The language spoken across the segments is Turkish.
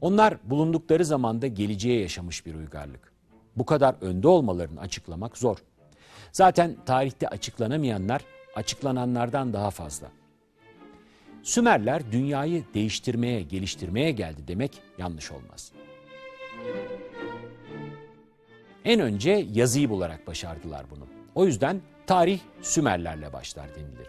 Onlar bulundukları zamanda geleceğe yaşamış bir uygarlık. Bu kadar önde olmalarını açıklamak zor. Zaten tarihte açıklanamayanlar açıklananlardan daha fazla. Sümerler dünyayı değiştirmeye, geliştirmeye geldi demek yanlış olmaz. En önce yazıyı bularak başardılar bunu. O yüzden tarih Sümerlerle başlar denilir.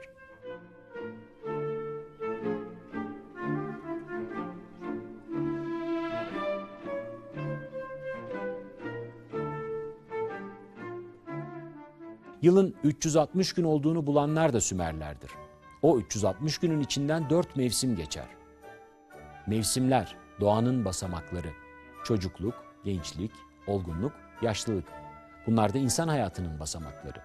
Yılın 360 gün olduğunu bulanlar da Sümerlerdir. O 360 günün içinden dört mevsim geçer. Mevsimler, doğanın basamakları. Çocukluk, gençlik, olgunluk, yaşlılık. Bunlar da insan hayatının basamakları.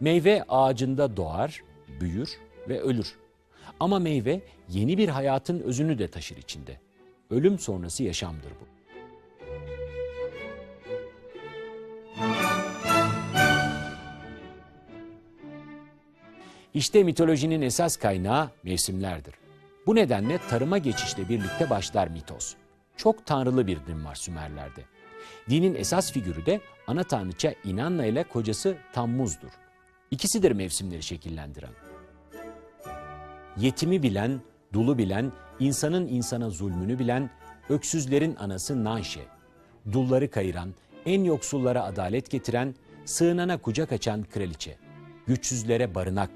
Meyve ağacında doğar, büyür ve ölür. Ama meyve yeni bir hayatın özünü de taşır içinde. Ölüm sonrası yaşamdır bu. İşte mitolojinin esas kaynağı mevsimlerdir. Bu nedenle tarıma geçişle birlikte başlar mitos. Çok tanrılı bir din var Sümerlerde. Dinin esas figürü de ana tanrıça Inanna ile kocası Tammuz'dur. İkisidir mevsimleri şekillendiren. Yetimi bilen, dulu bilen, insanın insana zulmünü bilen, öksüzlerin anası Nanşe, dulları kayıran, en yoksullara adalet getiren, sığınana kucak açan kraliçe, güçsüzlere barınak,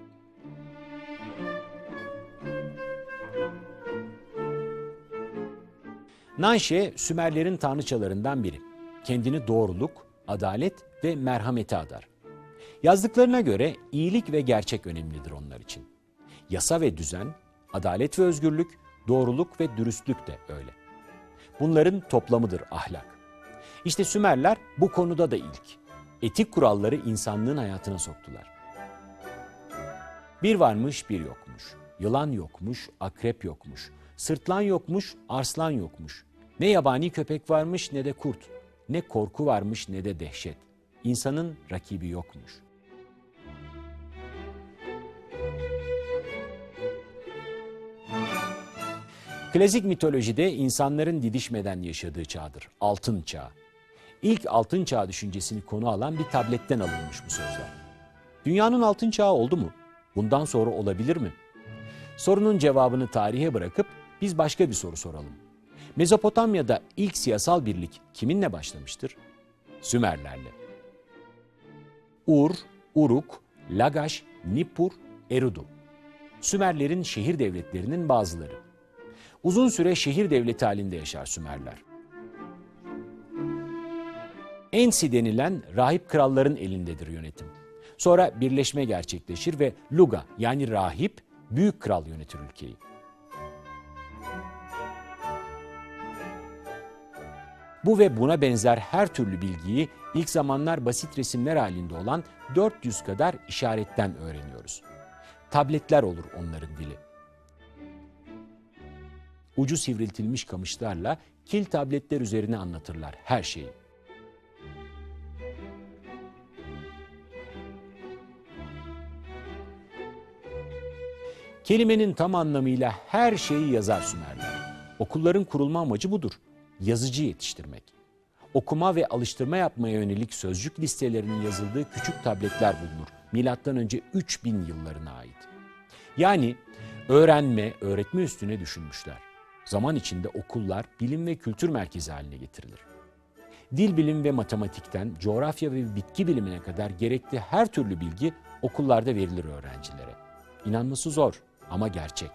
Nanşe Sümerlerin tanrıçalarından biri. Kendini doğruluk, adalet ve merhamete adar. Yazdıklarına göre iyilik ve gerçek önemlidir onlar için. Yasa ve düzen, adalet ve özgürlük, doğruluk ve dürüstlük de öyle. Bunların toplamıdır ahlak. İşte Sümerler bu konuda da ilk. Etik kuralları insanlığın hayatına soktular. Bir varmış bir yokmuş. Yılan yokmuş, akrep yokmuş. Sırtlan yokmuş, arslan yokmuş. Ne yabani köpek varmış ne de kurt. Ne korku varmış ne de dehşet. İnsanın rakibi yokmuş. Klasik mitolojide insanların didişmeden yaşadığı çağdır. Altın çağı. İlk altın çağ düşüncesini konu alan bir tabletten alınmış bu sözler. Dünyanın altın çağı oldu mu? Bundan sonra olabilir mi? Sorunun cevabını tarihe bırakıp biz başka bir soru soralım. Mezopotamya'da ilk siyasal birlik kiminle başlamıştır? Sümerlerle. Ur, Uruk, Lagaş, Nippur, Eridu. Sümerlerin şehir devletlerinin bazıları. Uzun süre şehir devleti halinde yaşar Sümerler. Ensi denilen rahip kralların elindedir yönetim. Sonra birleşme gerçekleşir ve Luga yani rahip büyük kral yönetir ülkeyi. Bu ve buna benzer her türlü bilgiyi ilk zamanlar basit resimler halinde olan 400 kadar işaretten öğreniyoruz. Tabletler olur onların dili. Ucu sivriltilmiş kamışlarla kil tabletler üzerine anlatırlar her şeyi. Kelimenin tam anlamıyla her şeyi yazar Sümerler. Okulların kurulma amacı budur. Yazıcı yetiştirmek. Okuma ve alıştırma yapmaya yönelik sözcük listelerinin yazıldığı küçük tabletler bulunur. Milattan önce 3000 yıllarına ait. Yani öğrenme, öğretme üstüne düşünmüşler. Zaman içinde okullar bilim ve kültür merkezi haline getirilir. Dil bilim ve matematikten coğrafya ve bitki bilimine kadar gerekli her türlü bilgi okullarda verilir öğrencilere. İnanması zor ama gerçek.